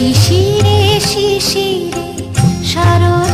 শিশিরে শিশিরে সারদ